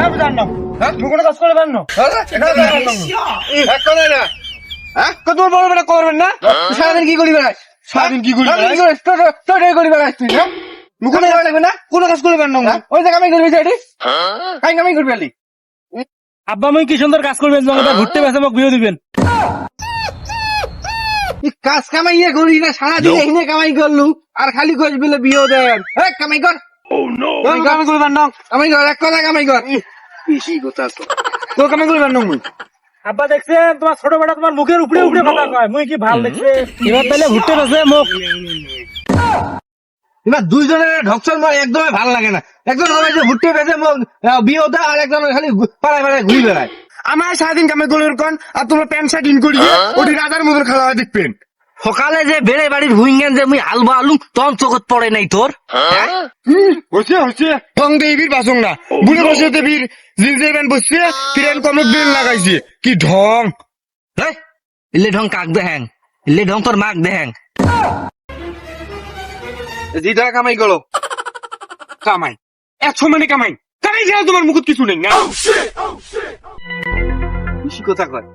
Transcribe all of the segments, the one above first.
হ্যাঁ হ্যাঁ? কোনো কাজ করে পারেন না এটা তো জানার না। এক কথা না। হ্যাঁ? কত তোমার বড় করবেন না? সারাদিন কি করি বেড়াস? সারাদিন কি করি বেড়াস? তোর তোর করি বেড়াস তুই মুখ কোনো লাগবে না? কোনো কাজ করে না? ওই যে কামাই করবি সেটি কাই কামাই করবি আলি আব্বা আমি কি সুন্দর কাজ করবেন জঙ্গলটা ঘুরতে বেসে মোক বিয়ে দিবেন। এই কাজ কামাইয়ে করি না সারাদিন এখানে কামাই করলু আর খালি কইস বলে বিয়ে দেন। কামাই কর। তুমি কামে করে পারেন না কামাই কর এক কথা কামাই কর বেশি কথা তো তো কামে করে পারেন মুই আব্বা দেখছেন তোমার ছোট বেটা তোমার মুখের উপরে উপরে কথা কয়। মুই কি ভালো দেখছে? এবার তাহলে ঘুরতে বেসে মুখ। এবার দুইজনের ঢকচল আমার একদমই ভালো লাগে না। একজন সবাই যে ঘুরতে বেঁধে বিয়ে দেয় আর একজন খালি পাড়ায় পাড়ায় ঘুরে বেড়ায়। আমার সারাদিন কামে করে কোন আর তোমার প্যান্ট শার্ট ইন করি ওটি রাজার মতন খেলা হয় দেখবেন। সকালে যে বেড়ে বাড়ির ভুইঙ্গেন যে মুই আলবা আলু তখন চোখত পড়ে নাই তোর। হচ্ছে হচ্ছে টং দিয়ে বীর বাসং না। বুড়ে বসে তো বীর বসছে ট্রেন কমক দিন লাগাইছে। কি ঢং? হেই, ইলে ঢং কাক দেহেং? ইলে ঢং তোর মাক দেহেং? জি টাকা কামাই করো। কামাই। একশো মানে কামাই। কামাই ছাড়া তোমার মুখত কিছু নেই না? বেশি কথা কয়।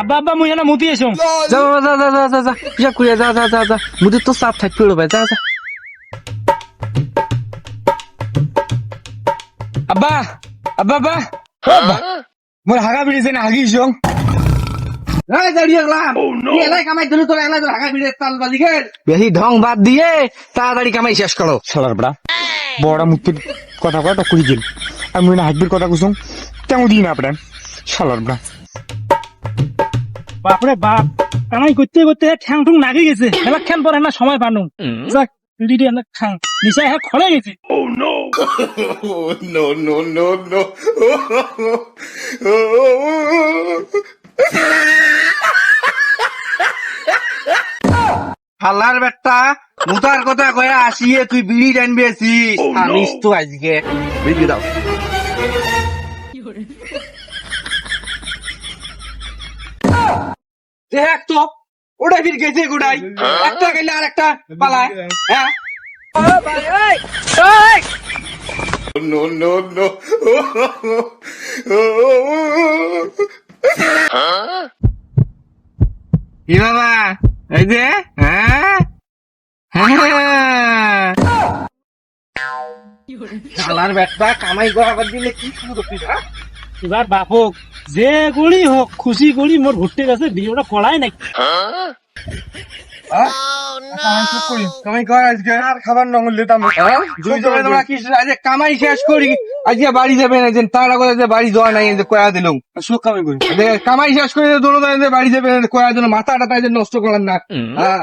আব্বা আব্বা মুই না মুতি যা যা যা যা যা যা করিয়া যা যা যা যা। মুদি তো সাপ থাক পেড়ো ভাই যা যা। আব্বা আব্বা মোর হাগা না এই দাঁড়িয়ে গেলাম এলাই কামাই দিলি তোর এলাই তোর ভিড়ে তাল বাজি গে বেশি ঢং বাদ দিয়ে তাড়াতাড়ি কামাই শেষ করো। শালার বড়া বড় মুক্তির কথা কয় টকুরি গেল আর মুই না হাগবির কথা কুসুম তেমন দিন আপনি শালার বড়া বাপরে বাপ। কামাই করতে করতে ঠ্যাং ঠুং নাগে গেছে। এবার খ্যান পরে না সময় পানু। যাক লিডি না খাং নিশায় হ্যাঁ খড়ে গেছে। হাল্লার বেটা মুতার কথা কয়ে আসিয়ে তুই বিড়ি টানবি আসিস আনিস তো আজকে। বিড়ি দাও দেখ তো ওটা ফির গেছে গোটাই একটা গেলে আর একটা পালায়। হ্যাঁ। কি বাবা? এই যে হ্যাঁ? হ্যাঁ। শালার বেটা কামাই করাবার দিলে কি শুরু করছিস হ্যাঁ? এবার বাপ হোক যে গুলি হোক খুশি করি মোর ঘুরতে গেছে বিয়েটা করাই নাই। হ্যাঁ? কামাই হ্যাঁ? আজকে কামাই শেষ করি। আজকে বাড়ি যাবে না যে তারা করে যে বাড়ি যাওয়া নাই যে কয়া দিলাম। সুখ কামাই করি। কামাই শেষ করে দোনো বাড়ি যাবে না কয়া দিলাম মাথাটা তাই নষ্ট করার না। হ্যাঁ।